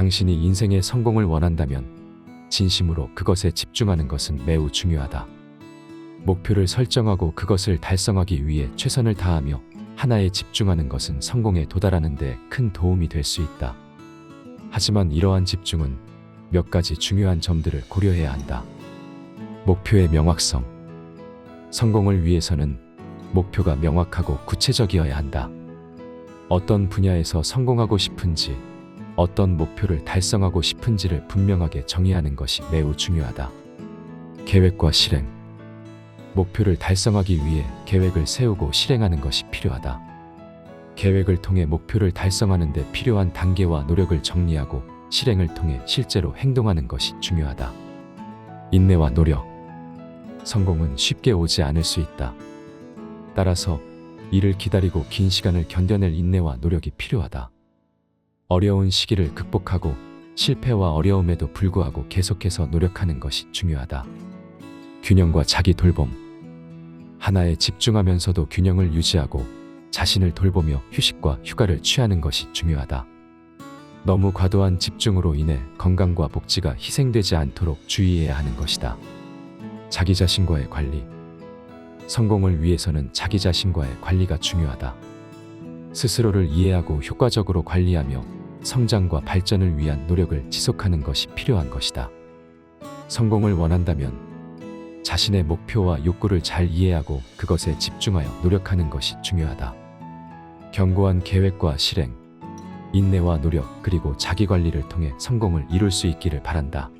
당신이 인생의 성공을 원한다면 진심으로 그것에 집중하는 것은 매우 중요하다. 목표를 설정하고 그것을 달성하기 위해 최선을 다하며 하나에 집중하는 것은 성공에 도달하는 데 큰 도움이 될 수 있다. 하지만 이러한 집중은 몇 가지 중요한 점들을 고려해야 한다. 목표의 명확성. 성공을 위해서는 목표가 명확하고 구체적이어야 한다. 어떤 분야에서 성공하고 싶은지, 어떤 목표를 달성하고 싶은지를 분명하게 정의하는 것이 매우 중요하다. 계획과 실행. 목표를 달성하기 위해 계획을 세우고 실행하는 것이 필요하다. 계획을 통해 목표를 달성하는 데 필요한 단계와 노력을 정리하고 실행을 통해 실제로 행동하는 것이 중요하다. 인내와 노력. 성공은 쉽게 오지 않을 수 있다. 따라서 이를 기다리고 긴 시간을 견뎌낼 인내와 노력이 필요하다. 어려운 시기를 극복하고 실패와 어려움에도 불구하고 계속해서 노력하는 것이 중요하다. 균형과 자기 돌봄. 하나에 집중하면서도 균형을 유지하고 자신을 돌보며 휴식과 휴가를 취하는 것이 중요하다. 너무 과도한 집중으로 인해 건강과 복지가 희생되지 않도록 주의해야 하는 것이다. 자기 자신과의 관리. 성공을 위해서는 자기 자신과의 관리가 중요하다. 스스로를 이해하고 효과적으로 관리하며 성장과 발전을 위한 노력을 지속하는 것이 필요한 것이다. 성공을 원한다면 자신의 목표와 욕구를 잘 이해하고 그것에 집중하여 노력하는 것이 중요하다. 견고한 계획과 실행, 인내와 노력, 그리고 자기 관리를 통해 성공을 이룰 수 있기를 바란다.